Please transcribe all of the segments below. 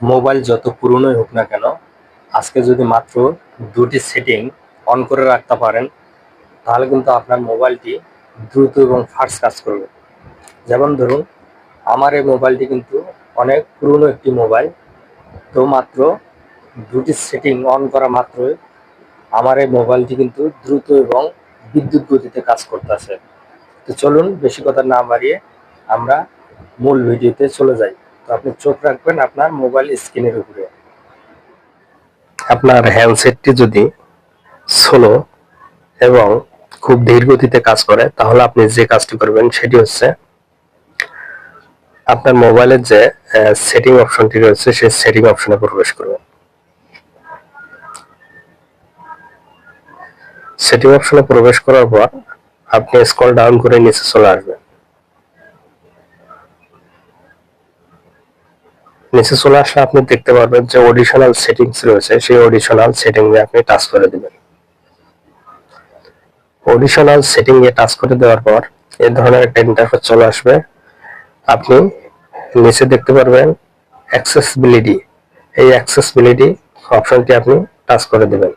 Mobile যত পুরনোই হোক না কেন, আজকে যদি মাত্র দুটি সেটিং অন করে রাখতে পারেন, তাহলে কিন্তু আপনার মোবাইলটি দ্রুত এবং ফাস্ট কাজ করবে। যেমন ধরুন, আমার এই মোবাইলটি কিন্তু অনেক পুরনো একটি মোবাইল, তো মাত্র দুটি সেটিং অন করা মাত্রই আমার এই মোবাইলটি কিন্তু দ্রুত এবং বিদ্যুৎ গতিতে কাজ করতেছে। তো চলুন, বেশি কথা না বাড়িয়ে আমরা মূল ভিডিওতে চলে যাই। আপনি চোখ রাখবেন আপনার মোবাইল স্ক্রিনের উপরে। আপনার হ্যান্ডসেটটি যদি স্লো এবং খুব ধীর গতিতে কাজ করে, তাহলে আপনি যে কাজটি করবেন সেটি হচ্ছে আপনার মোবাইলের যে সেটিং অপশনটি রয়েছে, সেই সেটিং অপশনে প্রবেশ করবেন। সেটিং অপশনে প্রবেশ করার পর আপনি স্ক্রল ডাউন করে নিচে চলে আসবেন। নিচে চলে আসলে আপনি দেখতে পারবেন যে অডিশনাল সেটিংস রয়েছে, সেই অডিশনাল সেটিং এ আপনি টাচ করে দিবেন। অডিশনাল সেটিং এ টাচ করে দেওয়ার পর এই ধরনের একটা ইন্টারফেস চলে আসবে। আপনি নিচে দেখতে পারবেন অ্যাক্সেসিবিলিটি এই অ্যাক্সেসিবিলিটি অপশনটি আপনি টাচ করে দেবেন।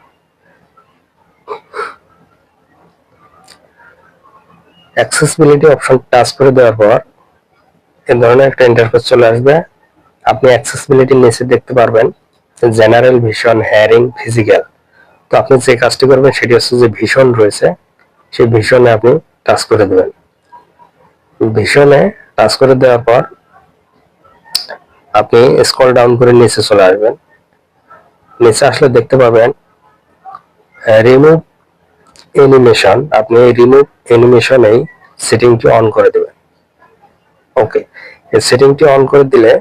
অ্যাক্সেসিবিলিটি অপশন টাচ করে দেওয়ার পর এই ধরনের একটা ইন্টারফেস চলে আসবে। আপনি অ্যাক্সেসিবিলিটির নিচে দেখতে পারবেন জেনারেল ভিশন হেয়ারিং ফিজিক্যাল তো আপনি যে কাজটি করবেন, সেটি হচ্ছে যে ভীষণ রয়েছে, সেই ভীষণে আপনি টাচ করে দেবেন। ভীষণে টাচ করে দেওয়ার পর আপনি স্ক্রল ডাউন করে নিচে চলে আসবেন। নিচে আসলে দেখতে পাবেন রিমুভ অ্যানিমেশন আপনি এই রিমুভ অ্যানিমেশন এই সেটিংটি অন করে দেবেন। ওকে সেটিংটি অন করে দিলে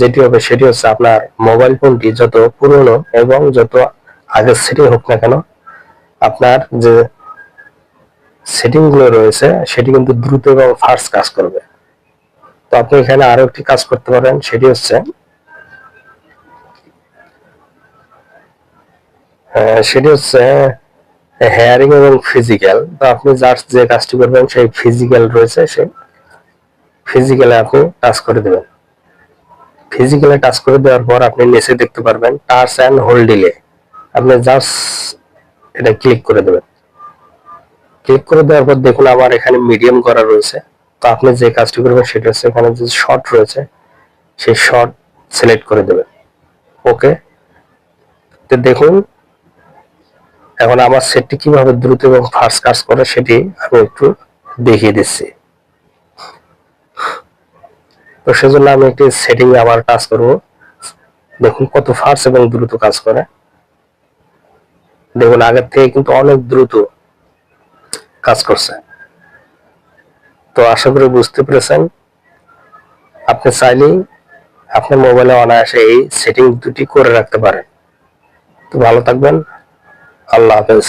যেটি হবে সেটি হচ্ছে আপনার মোবাইল ফোনটি যত পুরনো এবং যত আগের সেটিং হোক না কেন, আপনার যে সেটিংগুলো রয়েছে, সেটি কিন্তু দ্রুত এবং ফার্স্ট কাজ করবে। তো আপনি এখানে আরও একটি কাজ করতে পারেন, সেটি হচ্ছে সেটি হচ্ছে হেয়ারিং এবং ফিজিক্যাল তো আপনি জাস্ট যে কাজটি করবেন, সেই ফিজিক্যাল রয়েছে, সেই ফিজিক্যালে আপনি কাজ করে দেবেন। ফিজিক্যালে টাচ করে দেওয়ার পর আপনি নিচে দেখতে পারবেন টাচ অ্যান্ড হোল্ড ডিলে আপনি জাস্ট এটা ক্লিক করে দেবেন। ক্লিক করে দেওয়ার পর দেখুন আমার এখানে মিডিয়াম করা রয়েছে। তো আপনি যে কাজটি করবেন সেটা হচ্ছে এখানে যে শর্ট রয়েছে, সেই শর্ট সিলেক্ট করে দেবেন। ওকে তো দেখুন, এখন আমার সেটটি কীভাবে দ্রুত এবং ফাস্ট কাজ করে সেটি আমি একটু দেখিয়ে দিচ্ছি। তো সেজন্য আমি একটি সেটিং এ আবার টাচ করব। দেখুন কত ফাস্ট এবং দ্রুত কাজ করে। দেখুন আগের থেকে কিন্তু অনেক দ্রুত কাজ করছে। তো আশা করি বুঝতে পেরেছেন। আপনি চাইলেই আপনার মোবাইলে অনায়াসে এই সেটিং দুটি করে রাখতে পারেন। তো ভালো থাকবেন। আল্লাহ হাফেজ।